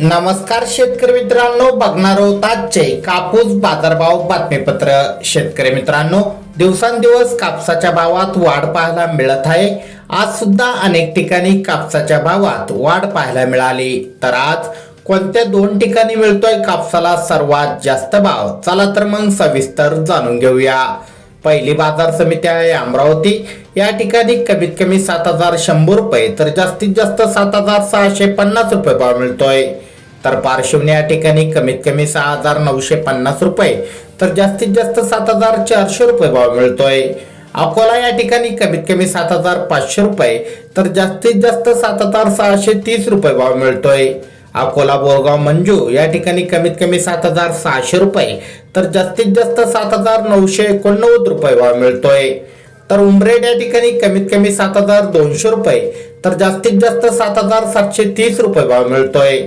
नमस्कार शेतकरी मित्रांनो बघणार आहोत आजचे कापूस बाजारभाव बातमीपत्र. शेतकरी मित्रांनो दिवसांदिवस कापसाच्या भावात वाढ पाहायला मिळत आहे. आज सुद्धा अनेक ठिकाणी कापसाच्या भावात वाढ पाहायला मिळाली. तर आज कोणत्या दोन ठिकाणी मिळतोय कापसाला सर्वात जास्त भाव? चला तर मग सविस्तर जाणून घेऊया. पहिली बाजार समिती आहे अमरावती. या ठिकाणी कमीत कमी सात हजार शंभर रुपये तर जास्तीत जास्त सात हजार सहाशे पन्नास रुपये भाव मिळतोय. तर पार्श्वनी या ठिकाणी कमीत कमी सहा हजार नऊशे पन्नास रुपये तर जास्तीत जास्त सात हजार चारशे रुपये भाव मिळतोय. अकोला या ठिकाणी कमीत कमी सात हजार पाचशे रुपये तर जास्तीत जास्त सात हजार सहाशे तीस रुपये भाव मिळतोय. अकोला बोरगाव मंजू या ठिकाणी कमीत कमी सात हजार सहाशे रुपये तर जास्तीत जास्त सात हजार नऊशे एकोणनव्वद रुपये भाव मिळतोय. तर उमरेड या ठिकाणी कमीत कमी सात हजार दोनशे रुपये तर जास्तीत जास्त सात हजार सातशे तीस रुपये भाव मिळतोय.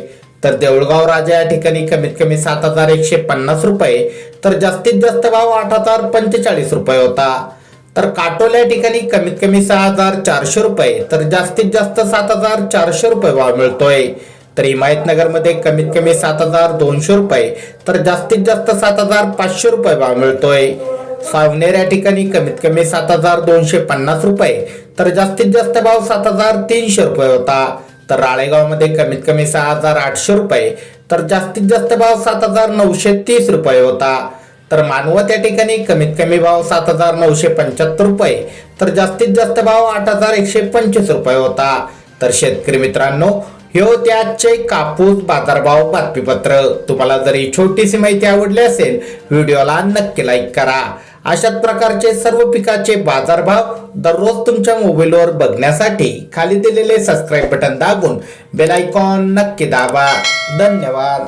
तर देऊळगाव राजा या ठिकाणी कमीत कमी सात हजार एकशे पन्नास रुपये तर जास्तीत जास्त भाव आठ हजार पंचेचाळीस रुपये होता. तर काटोल या ठिकाणी कमीत कमी सहा हजार चारशे रुपये तर जास्तीत जास्त सात हजार चारशे रुपये भाव मिळतोय. तर हिमायतनगरमध्ये कमीत कमी सात हजार दोनशे रुपये तर जास्तीत जास्त सात हजार पाचशे रुपये भाव मिळतोय. सावनेर या ठिकाणी कमीत कमी सात हजार दोनशे पन्नास रुपये तर जास्तीत जास्त भाव सात हजार तीनशे रुपये होता. तर राळेगावमध्ये कमीत कमी सहा हजार आठशे रुपये तर जास्तीत जास्त भाव सात हजार नऊशे तीस रुपये होता. तर मानवत या ठिकाणी कमीत कमी भाव सात हजार नऊशे पंच्याहत्तर रुपये तर जास्तीत जास्त भाव आठ हजार एकशे पंचवीस रुपये होता. तर शेतकरी मित्रांनो हे होते आजचे कापूस बाजारभाव बातमीपत्र. तुम्हाला जर ही छोटीशी माहिती आवडली असेल व्हिडिओला नक्की लाईक करा. अशाच प्रकारचे सर्व पिकाचे बाजारभाव दररोज तुमच्या मोबाईलवर बघण्यासाठी खाली दिलेले सबस्क्राईब बटन दाबून बेलायकॉन नक्की दाबा. धन्यवाद.